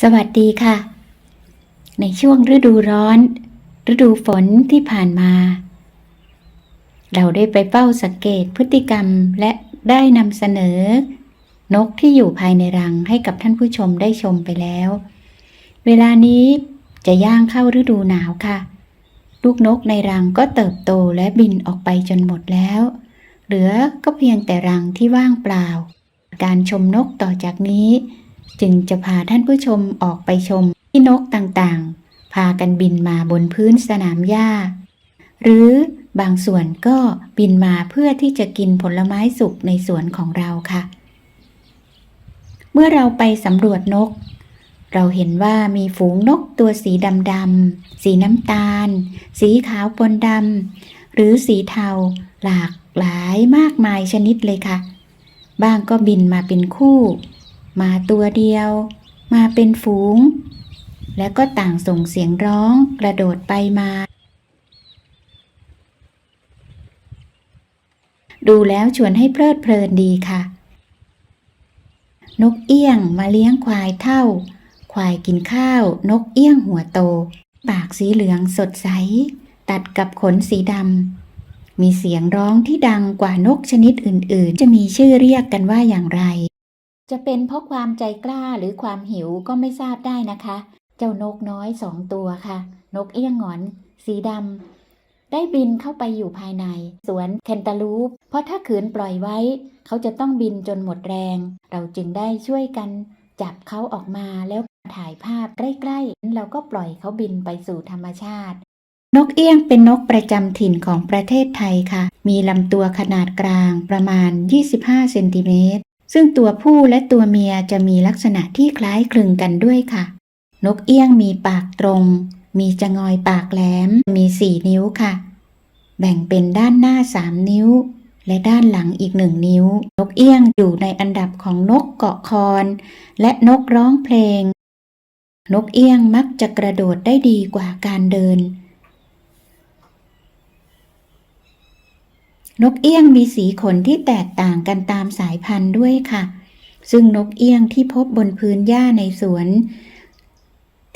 สวัสดีค่ะ ในช่วงฤดูร้อน ฤดูฝนที่ผ่านมา เราได้ไปเฝ้าสังเกตพฤติกรรมและได้นำเสนอ นกที่อยู่ภายในรังให้กับท่านผู้ชมได้ชมไปแล้ว เวลานี้จะย่างเข้าฤดูหนาวค่ะ ลูกนกในรังก็เติบโตและบินออกไปจนหมดแล้ว เหลือก็เพียงแต่รังที่ว่างเปล่า การชมนกต่อจากนี้ จึงจะพาท่านผู้ชมออกไปชมที่นกต่างๆ พากันบินมาบนพื้นสนามหญ้า หรือบางส่วนก็บินมาเพื่อที่จะกินผลไม้สุกในสวนของเราค่ะ เมื่อเราไปสำรวจนก เราเห็นว่ามีฝูงนกตัวสีดำๆ สีน้ำตาล สีขาวปนดำ หรือสีเทาหลากหลายมากมายชนิดเลยค่ะบางก็บินมาเป็นคู่ มาตัวเดียว มาเป็นฝูง แล้วก็ต่างส่งเสียงร้องกระโดดไปมา ดูแล้วชวนให้เพลิดเพลินดีค่ะ นกเอี้ยงมาเลี้ยงควายเท่า ควายกินข้าว นกเอี้ยงหัวโต ปากสีเหลืองสดใส ตัดกับขนสีดำมีเสียงร้องที่ดังกว่านกชนิดอื่นๆ จะมีชื่อเรียกกันว่าอย่างไร จะเป็นเพราะความใจกล้าหรือความหิวก็ไม่ทราบได้นะคะ เจ้านกน้อยสองตัวค่ะ นกเอี้ยงหงอน สีดำได้บินเข้าไปอยู่ภายใน สวนแคนตาลูป เพราะถ้าขืนปล่อยไว้ เขาจะต้องบินจนหมดแรง เราจึงได้ช่วยกัน จับเขาออกมาแล้วถ่ายภาพใกล้ๆเราก็ปล่อยเขาบินไปสู่ธรรมชาติ นกเอี้ยงเป็นนกประจำถิ่นของประเทศไทยค่ะ มีลำตัวขนาดกลางประมาณ 25 เซนติเมตร ซึ่งตัวผู้และตัวเมียจะมีลักษณะที่คล้ายคลึงกันด้วยค่ะ นกเอี้ยงมีปากตรง มีจงอยปากแหลม มีสี่นิ้วค่ะ แบ่งเป็นด้านหน้าสามนิ้ว และด้านหลังอีกหนึ่งนิ้ว นกเอี้ยงอยู่ในอันดับของนกเกาะคอน และนกร้องเพลง นกเอี้ยงมักจะกระโดดได้ดีกว่าการเดิน นกเอี้ยงมีสีขนที่แตกต่างกันตามสายพันธุ์ด้วยค่ะ ซึ่งนกเอี้ยงที่พบบนพื้นหญ้าในสวน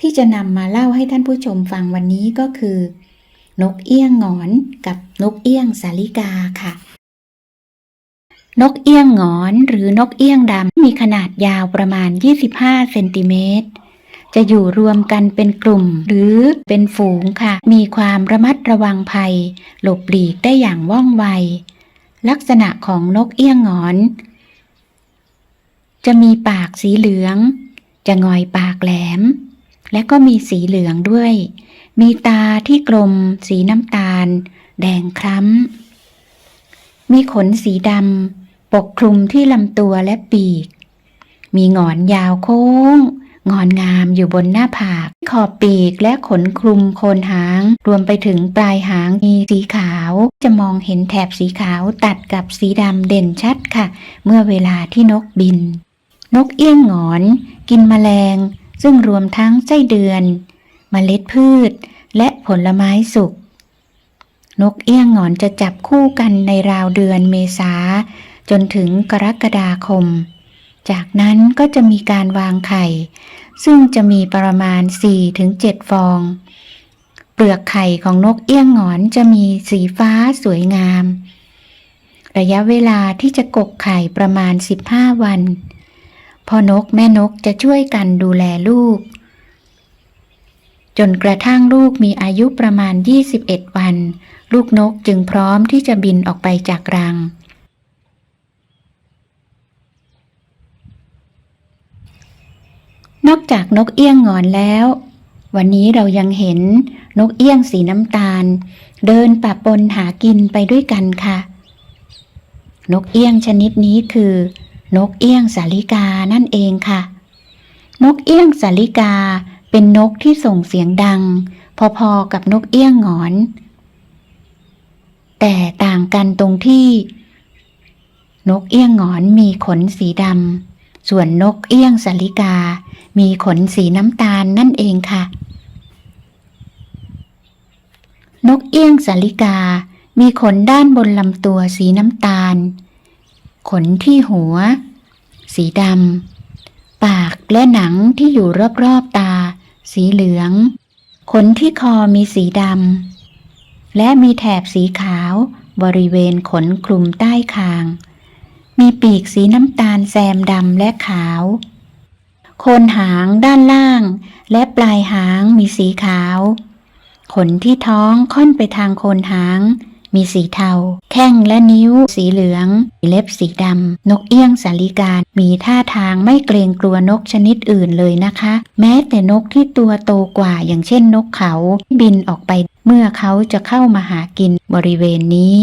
ที่จะนำมาเล่าให้ท่านผู้ชมฟังวันนี้ก็คือ นกเอี้ยงหงอนกับนกเอี้ยงสาลิกาค่ะ นกเอี้ยงหงอนหรือนกเอี้ยงดำมีขนาดยาวประมาณ 25 เซนติเมตร จะอยู่รวมกันเป็นกลุ่ม หรือเป็นฝูงค่ะ มีความระมัดระวังภัย หลบหลีกได้อย่างว่องไว ลักษณะของนกเอี้ยงหงอน จะมีปากสีเหลือง จะงอยปากแหลม และก็มีสีเหลืองด้วย มีตาที่กลม สีน้ำตาล แดงคล้ำ มีขนสีดำปกคลุมที่ลำตัวและปีก มีหงอนยาวโค้ง งอนงามอยู่บนหน้าผาก ขอบปีกและขนคลุมโคนหาง รวมไปถึงปลายหางมีสีขาว จะมองเห็นแถบสีขาวตัดกับสีดำเด่นชัดค่ะ เมื่อเวลาที่นกบิน นกเอี้ยงหงอน กินแมลง ซึ่งรวมทั้งไส้เดือนเมล็ดพืช และผลไม้สุก นกเอี้ยงหงอนจะจับคู่กันในราวเดือนเมษาจนถึงกรกฎาคม จากนั้นก็จะมีการวางไข่ ซึ่งจะมีประมาณ 4-7 ฟอง เปลือกไข่ของนกเอี้ยงหงอนจะมีสีฟ้าสวยงาม ระยะเวลาที่จะกกไข่ประมาณ 15 วันพอนกแม่นกจะช่วยกันดูแลลูก จนกระทั่งลูกมีอายุประมาณ 21 วัน ลูกนกจึงพร้อมที่จะบินออกไปจากรัง นอกจากนกเอี้ยงงอนแล้ว วันนี้เรายังเห็นนกเอี้ยงสีน้ำตาล เดินปะปนหากินไปด้วยกันค่ะ นกเอี้ยงชนิดนี้คือ นกเอี้ยงสาลิกานั่นเองค่ะ นกเอี้ยงสาลิกาเป็นนกที่ส่งเสียงดัง พอๆกับนกเอี้ยงงอน แต่ต่างกันตรงที่ นกเอี้ยงงอนมีขนสีดำ ส่วนนกเอี้ยงสาลิกา มีขนสีน้ำตาลนั่นเองค่ะ นกเอี้ยงสาลิกา มีขนด้านบนลำตัวสีน้ำตาล ขนที่หัว สีดำ ปากและหนังที่อยู่รอบๆตา สีเหลือง ขนที่คอมีสีดำ และมีแถบสีขาวบริเวณขนคลุมใต้คาง มีปีกสีน้ำตาลแซมดำและขาว โคนหางด้านล่าง และปลายหางมีสีขาว ขนที่ท้องค่อนไปทางโคนหาง มีสีเทา แข้งและนิ้ว สีเหลืองเล็บสีดำ นกเอี้ยงสาลิกามีท่าทางไม่เกรงกลัวนกชนิดอื่นเลยนะคะ แม้แต่นกที่ตัวโตกว่าอย่างเช่นนกเขาที่บินออกไปเมื่อเขาจะเข้ามาหากินบริเวณนี้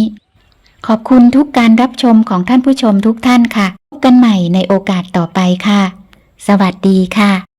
ขอบคุณทุกการรับชมของท่านผู้ชมทุกท่านค่ะ พบกันใหม่ในโอกาสต่อไปค่ะ สวัสดีค่ะ